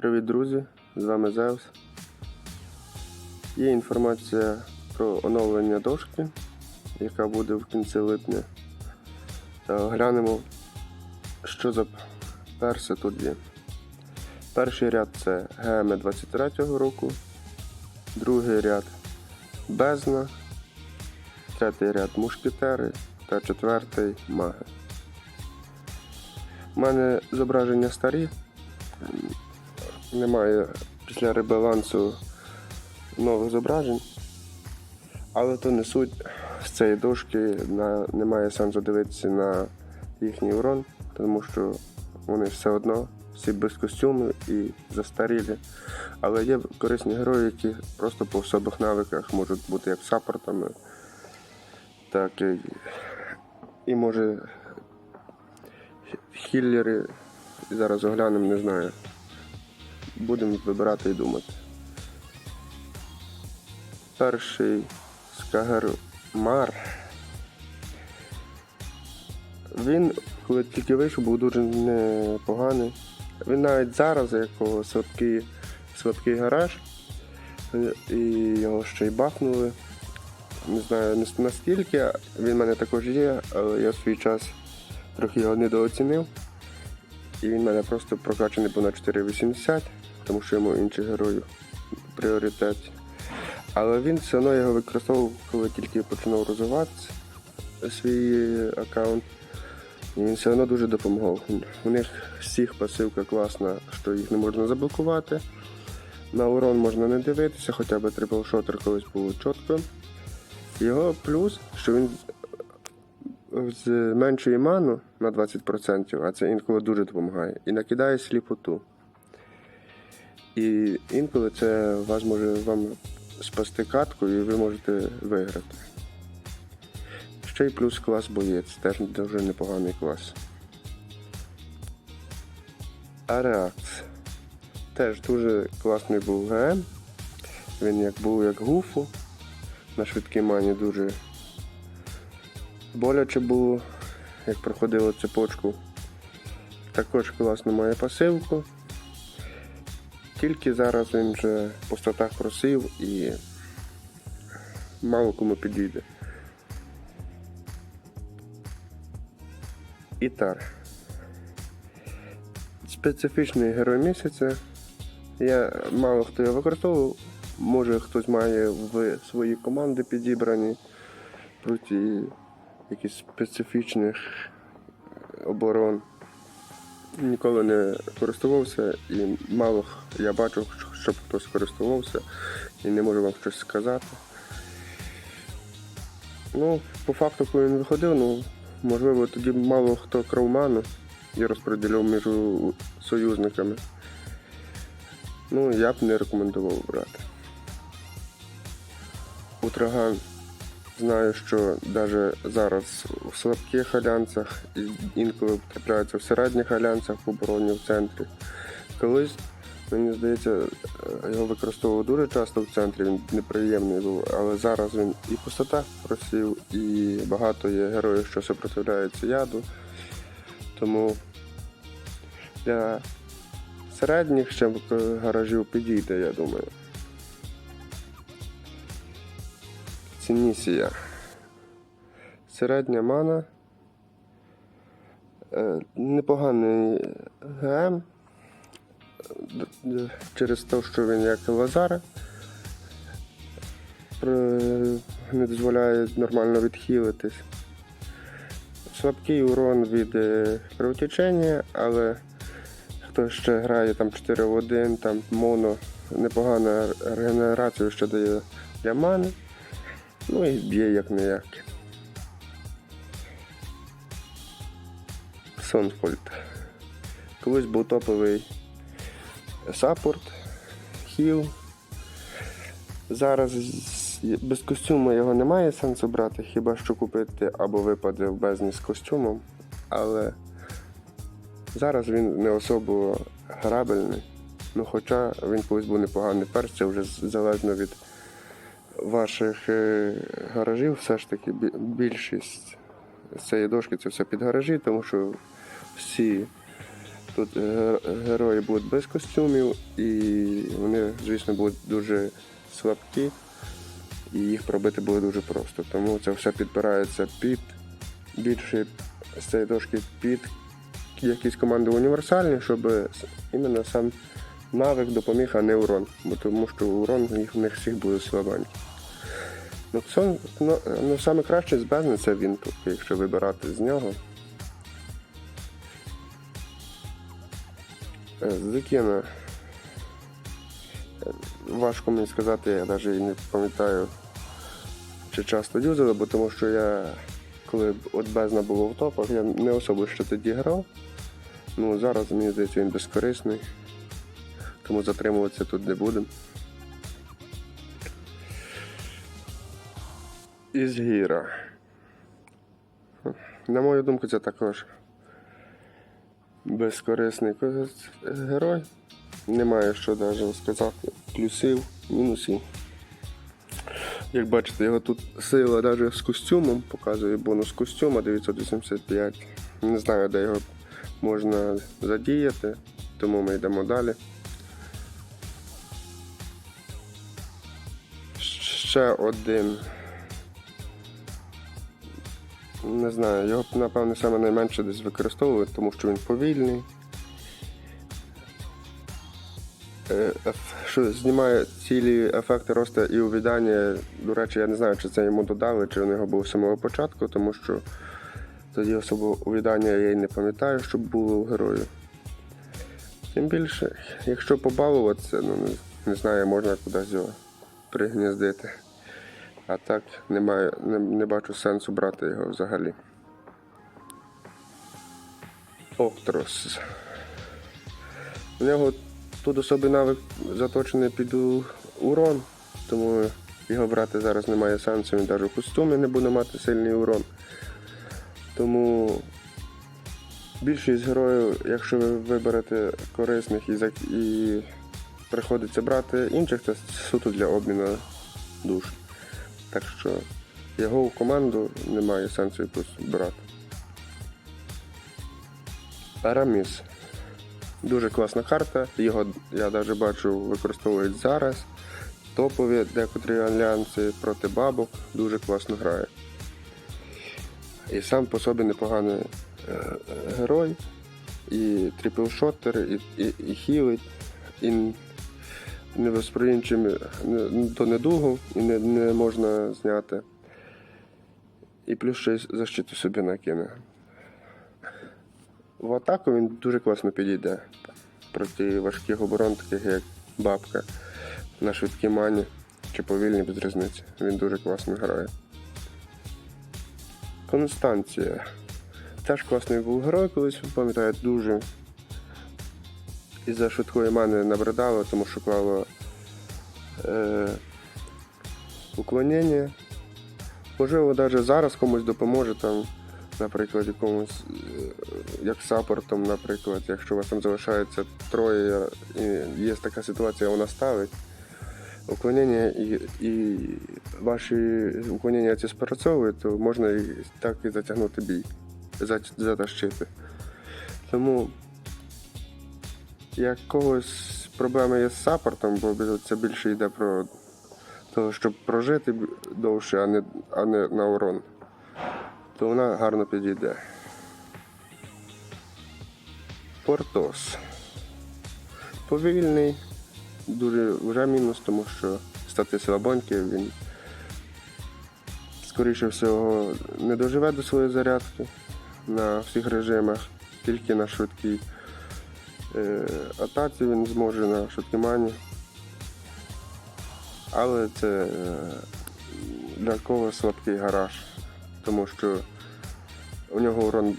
Привіт, друзі! З вами Зевс. Є інформація про оновлення дошки, яка буде в кінці липня. Та глянемо, що за перси тут є. Перший ряд це ГМ 23-го року, другий ряд Бездна, третій ряд Мушкетери та четвертий Маги. У мене зображення старі, немає після ребалансу нових зображень. Але то не суть з цієї дошки на, немає сенсу дивитися на їхній урон, тому що вони все одно всі без костюму і застарілі. Але є корисні герої, які просто по особих навиках можуть бути як саппортами, так і, і може хіллери. Зараз оглянемо, не знаю. Будемо вибирати і думати. Перший Скагермар. Він, коли тільки вийшов, був дуже непоганий. Він навіть зараз, як слабкий, слабкий гараж, і його ще й бахнули. Не знаю наскільки, він в мене також є, але я в свій час трохи його недооцінив. І він в мене просто прокачаний був на 4,80, тому що йому інших героїв пріоритет. Але він все одно його використовував, коли тільки починав розвиватися свій аккаунт. І він все одно дуже допомагав. У них всіх пасивка класна, що їх не можна заблокувати. На урон можна не дивитися, хоча б трипл-шотер колись було чітко. Його плюс, що він зменшує ману на 20%, а це інколи дуже допомагає. І накидає сліпоту. І інколи це вас може вам спасти катку і ви можете виграти. Ще й плюс клас боєць, теж дуже непоганий клас. Ареакс. Теж дуже класний був ГМ. Він як був як гуфу. На швидкій мані дуже боляче було, як проходило цепочку. Також класно має пасивку. Тільки зараз він вже по статах просив і мало кому підійде. Ітар. Специфічний герой місяця. Я мало хто його використовував. Може хтось має в свої команди підібрані проти якихось специфічних оборон. Ніколи не користувався і мало я бачив, щоб хтось користувався і не можу вам щось сказати. Ну, по факту, коли він виходив, ну, можливо, тоді мало хто крав ману і розподіляв між союзниками. Ну, я б не рекомендував брати. Утраган знаю, що навіть зараз в слабких альянсах інколи трапляються в середніх альянсах в обороні в центрі. Колись, мені здається, його використовував дуже часто в центрі, він неприємний був, але зараз він і по статах просів, і багато є героїв, що супротивляються яду. Тому для середніх ще гаражів підійде, я думаю. Цінісія. Середня мана. Е, Непоганий ГМ. Через те, що він як Лазара. Не дозволяє нормально відхилитись. Слабкий урон від е, кровотечення, але хто ще грає там 4 в 1, там моно, непогана регенерація, що дає для мани. Ну і б'є як не як. Сонфольд. Колись був топовий саппорт, хіл. Зараз без костюму його немає сенсу брати, хіба що купити або випаде в бездні з костюмом. Але зараз він не особо грабельний. Ну, хоча він колись був непоганий перс, це вже залежно від ваших е, гаражів, все ж таки більшість цієї дошки це все під гаражі, тому що всі Тут герої будуть без костюмів, і вони, звісно, будуть дуже слабкі, і їх пробити буде дуже просто. Тому це все підбирається під більше з цієї дошки під якісь команди універсальні, щоб іменно сам навик допоміг, а не урон. Бо тому що урон їх в них всіх буде слабенький. Ну, це, ну, ну, саме краще з бездни це він, якщо вибирати з нього. Е, Е, Важко мені сказати, я навіть не пам'ятаю, чи часто юзали, бо тому що я, коли от бездна було в топах, я не особо ще тоді грав. Ну, зараз мені здається він безкорисний, тому затримуватися тут не будемо. Ізгіра. На мою думку, це також безкорисний герой. Немає що навіть сказати. Плюсів, мінусів. Як бачите, його тут сила навіть з костюмом, показує бонус костюма 985. Не знаю, де його можна задіяти, тому ми йдемо далі. Ще один. Не знаю, його напевно саме найменше десь використовують, тому що він повільний. Е, Що знімає цілі ефекти росту і увідання. До речі, я не знаю, чи це йому додали, чи він його був з самого початку, тому що тоді особо увідання я й не пам'ятаю, щоб було у герою. Тим більше, якщо побалуватися, ну не знаю, можна кудись його пригніздити. А так немає, не, не бачу сенсу брати його взагалі. Октрос. У нього тут особий навик заточений під урон, тому його брати зараз немає сенсу, він навіть в костюмі не буде мати сильний урон. Тому більшість героїв, якщо ви виберете корисних і, і приходиться брати інших, це суто для обміну душ. Так що його в команду немає сенсу якось брати. Араміс. Дуже класна карта. Його я навіть бачу використовують зараз. Топові декотрі альянси проти бабок. Дуже класно грає. І сам по собі непоганий е, герой. І трипл-шотер, і, і, і хілить, і невосприємчим до недугу, і не, не можна зняти. І плюс ще защиту собі накине. В атаку він дуже класно підійде проти важких оборон, таких як бабка на швидкій мані чи повільні без різниці. Він дуже класно грає. Констанція. Теж класний був герой колись, пам'ятаю, дуже. Із-за швидкої мани набридало, тому що клало е, уклонення. Можливо, навіть зараз комусь допоможе там, наприклад, якомусь, е, як саппортом, наприклад, якщо у вас там залишається троє і є така ситуація, вона ставить уклонення і, і ваші уклонення ці спрацьовують, то можна і так і затягнути бій, затащити. Тому як когось проблеми є з саппортом, бо це більше йде про те, щоб прожити довше, а не, а не на урон, то вона гарно підійде. Портос. Повільний, дуже вже мінус, тому що стати слабоньки, він скоріше всього не доживе до своєї зарядки на всіх режимах, тільки на швидкій атаці він зможе на швидкій мані. Але це е, для кого слабкий гараж, тому що у нього урон,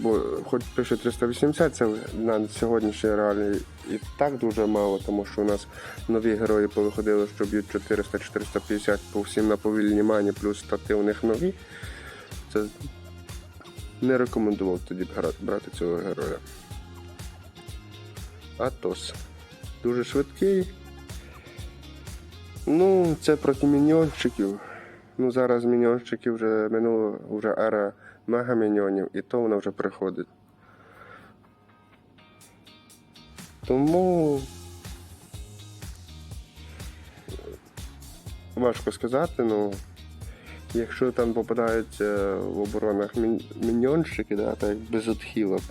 хоч пише 380, це на сьогоднішній реалії і так дуже мало, тому що у нас нові герої повиходили, що б'ють 400-450 по всім на повільній мані, плюс стати у них нові. Це не рекомендував тоді брати цього героя. Атос. Дуже швидкий. Ну, це проти міньйончиків. Ну, зараз міньйончики вже минуло вже ера мегаміньйонів, і то вона вже приходить. Тому важко сказати, ну якщо там попадаються в оборонах мін- міньйонщики, да, так без отхилок,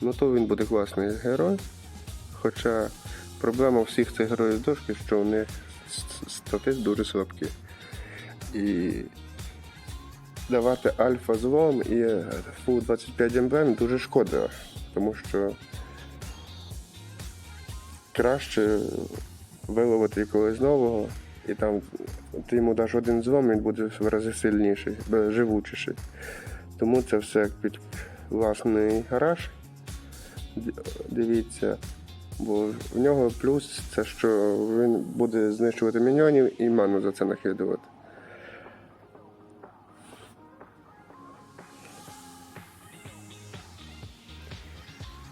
ну то він буде класний герой. Хоча проблема всіх цих героїв дошки, що у них стати дуже слабкі. І давати альфа злом і фу 25 емблем дуже шкода, тому що краще виловити якогось нового, і там ти йому даш один злом, він буде в рази сильніший, живучіший. Тому це все під власний гараж. Дивіться. Бо в нього плюс це, що він буде знищувати міньйонів і ману за це накидувати.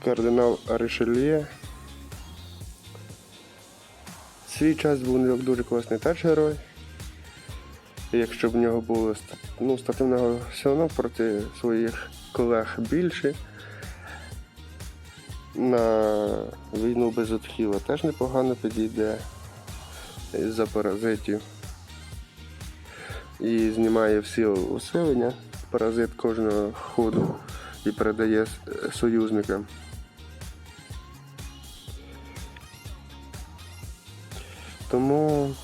Кардинал Ришельє. Свій час був дуже класний теж герой. Якщо б в нього було ну, стативного все одно проти своїх колег більше. На війну без отхіла теж непогано підійде за паразитів. І знімає всі усилення. Паразит кожного ходу і передає союзникам. Тому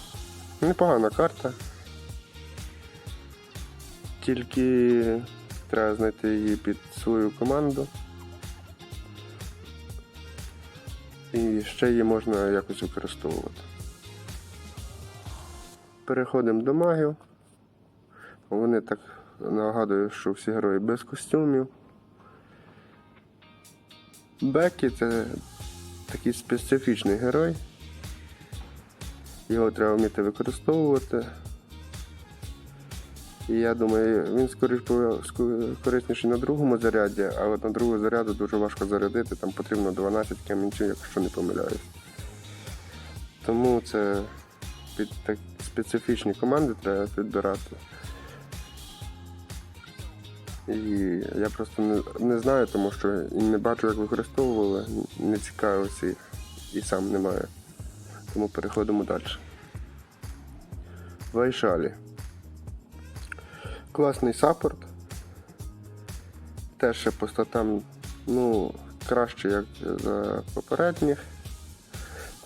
непогана карта. Тільки треба знайти її під свою команду. І ще її можна якось використовувати. Переходимо до магів. Вони так нагадують, що всі герої без костюмів. Бекі це такий специфічний герой. Його треба вміти використовувати. І я думаю, він скоріш корисніший на другому заряді, а от на другому заряду дуже важко зарядити, там потрібно 12 камінців, якщо не помиляюсь. Тому це під так специфічні команди треба підбирати. І я просто не, не знаю, тому що і не бачу, як використовували, не цікавився і, і сам немає. Тому переходимо далі. Вайшалі. Класний саппорт. Теж ще по статам ну, краще, як за попередніх.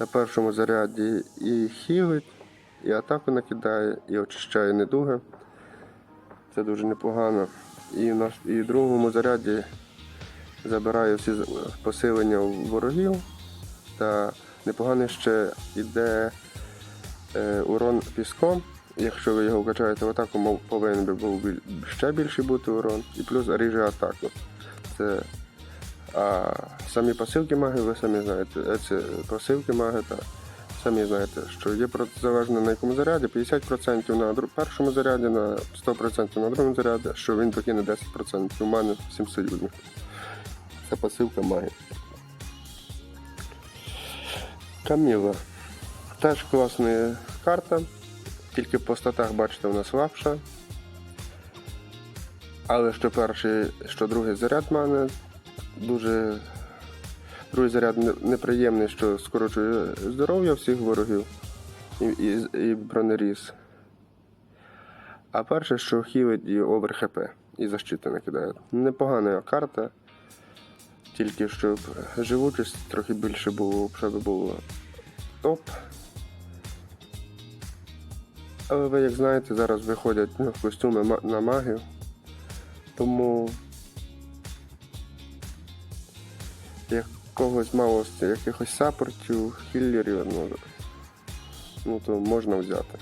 На першому заряді і хілить, і атаку накидає, і очищає недуги. Це дуже непогано. І, на, і в другому заряді забирає всі посилення ворогів. Та непогано ще йде е, урон піском. Якщо ви його вкачаєте в атаку, повинен би був ще більший бути урон. І плюс ріже атаку. Це а самі посилки маги, ви самі знаєте, е, це посилки маги, та самі знаєте, що є залежно на якому заряді, 50% на першому заряді, на 100% на другому заряді, що він покине 10%. У мене 7 союзників. Це посилка маги. Каміла. Теж класна карта. Тільки по статах, бачите, вона слабша. Але що перший, що другий заряд в мене дуже. Другий заряд неприємний, що скорочує здоров'я всіх ворогів і, і, і бронеріз. А перше, що хілить і овер ХП, і защита накидає. Непогана карта. Тільки щоб живучість трохи більше було, щоб було топ. Але ви, як знаєте, зараз виходять ну, костюми на магію. Тому якогось мало якихось саппортів, хіллерів, ну, ну то можна взяти.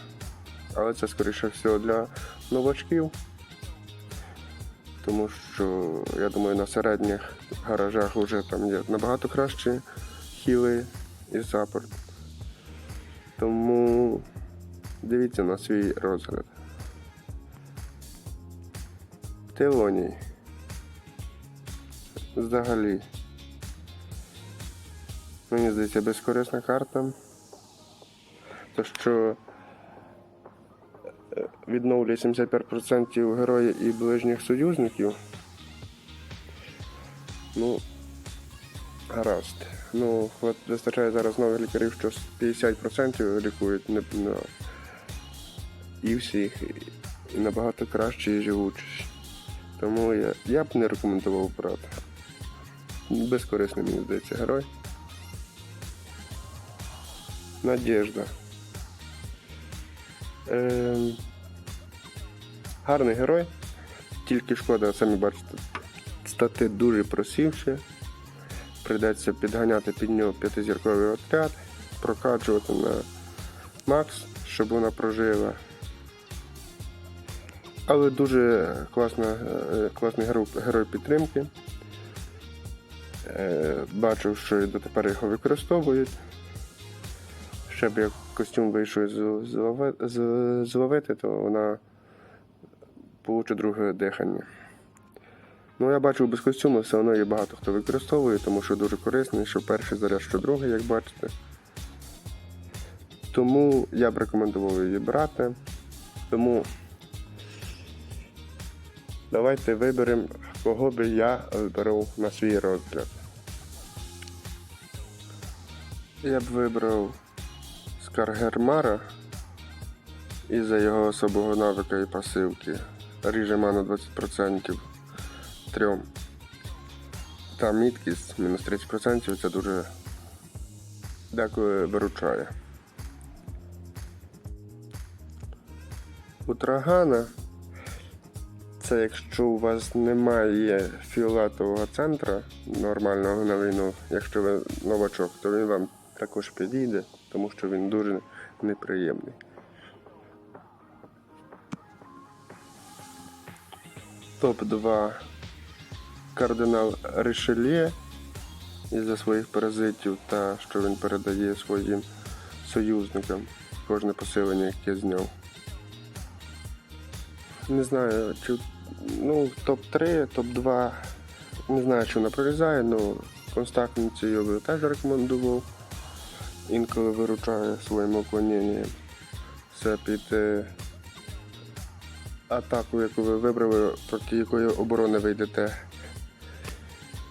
Але це скоріше всього для новачків. Тому що, я думаю, на середніх гаражах вже там є набагато кращі хіли і саппорт. Тому дивіться на свій розгляд. Телоній. Взагалі. Мені здається, безкорисна карта. То що е, відновлює 75% героїв і ближніх союзників. Ну, гаразд. Ну, от вистачає зараз нових лікарів, що 50% лікують не, і всіх, і, набагато краще і живучість. Тому я, я б не рекомендував брати. Безкорисний, мені здається, герой. Надіжда. Ем, гарний герой. Тільки шкода, самі бачите, стати дуже просівши. Прийдеться підганяти під нього п'ятизірковий отряд, прокачувати на Макс, щоб вона прожила. Але дуже класна, е, класний герой, підтримки. Е, Бачив, що дотепер його використовують. Щоб як костюм вийшов зловити, то вона получить друге дихання. Ну, я бачив без костюму, все одно є багато хто використовує, тому що дуже корисний, що перший заряд, що другий, як бачите. Тому я б рекомендував її брати. Тому давайте виберемо, кого би я вибрав на свій розгляд. Я б вибрав Скаргермара із-за його особого навика і пасивки. Ріже на 20% трьом. Та міткість мінус 30% це дуже деколи виручає. У трагана це якщо у вас немає фіолетового центра нормального на війну, якщо ви новачок, то він вам також підійде, тому що він дуже неприємний. Топ-2 кардинал Ришельє із-за своїх паразитів та що він передає своїм союзникам кожне поселення, яке зняв. Не знаю, чи ну, топ-3, топ-2. Не знаю, чи вона прорізає, але константницю я би теж рекомендував. Інколи виручає своїм уклоненням. Це під е, атаку, яку ви вибрали, проти якої оборони ви йдете.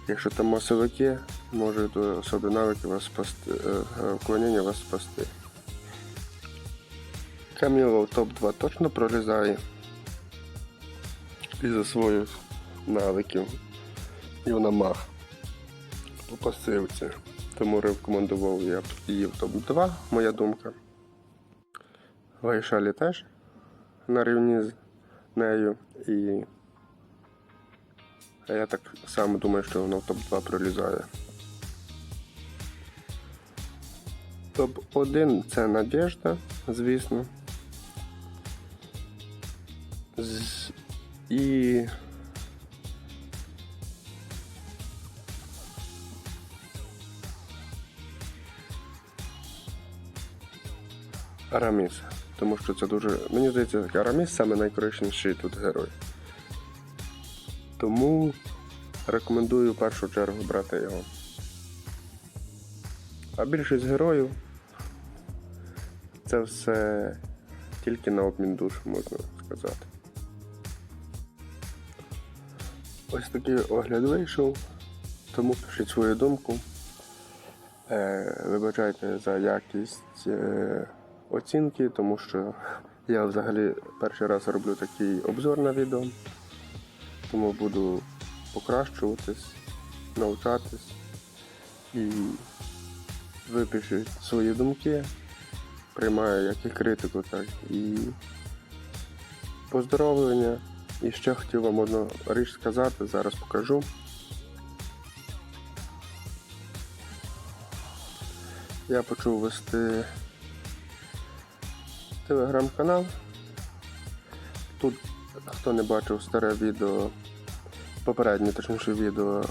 Якщо там масовики, може до особи навики вас спасти, е, уклонення вас спасти. Каміло топ-2 точно пролізає із-за своїх навиків. І вона мах по пасивці. Тому рекомендував я її в топ-2, моя думка. Вайшалі теж на рівні з нею. І я так само думаю, що вона в топ-2 пролізає. Топ-1 це Надежда, звісно. І Араміс. Тому що це дуже. Мені здається, Араміс саме найкорисніший тут герой. Тому рекомендую в першу чергу брати його. А більшість героїв це все тільки на обмін душ, можна сказати. Ось такий огляд вийшов, тому пишіть свою думку. Е, вибачайте за якість е, оцінки, тому що я взагалі перший раз роблю такий обзор на відео, тому буду покращуватись, навчатись і випишіть свої думки, приймаю як і критику, так і поздоровлення. І ще хотів вам одну річ сказати, зараз покажу. Я почув вести телеграм-канал. Тут, хто не бачив старе відео, попереднє точніше відео,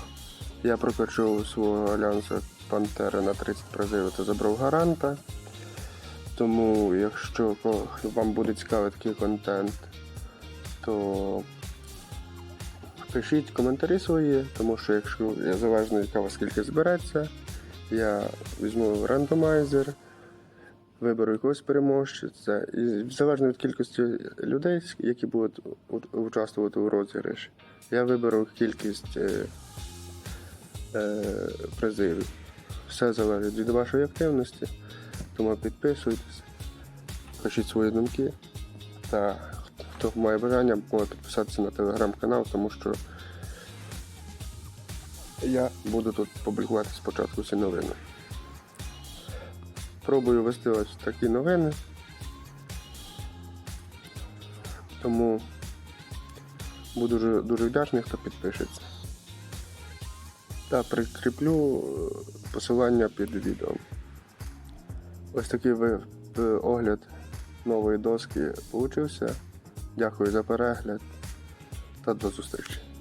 я прокачав свого альянса Пантера на 30 призивів та забрав гаранта. Тому, якщо вам буде цікавий такий контент, то пишіть коментарі свої, тому що якщо я залежно яка у вас кількість збереться, я візьму рандомайзер, виберу якогось переможця. І залежно від кількості людей, які будуть участвувати у розіграші, я виберу кількість е, е, призивів. все залежить від вашої активності. Тому підписуйтесь, пишіть свої думки. Та хто має бажання, може підписатися на телеграм-канал, тому що я буду тут публікувати спочатку всі новини. Пробую вести ось такі новини. Тому буду дуже, дуже вдячний, хто підпишеться. Та прикріплю е, посилання під відео. Ось такий е, огляд нової доски получився. Дякую за перегляд та до зустрічі.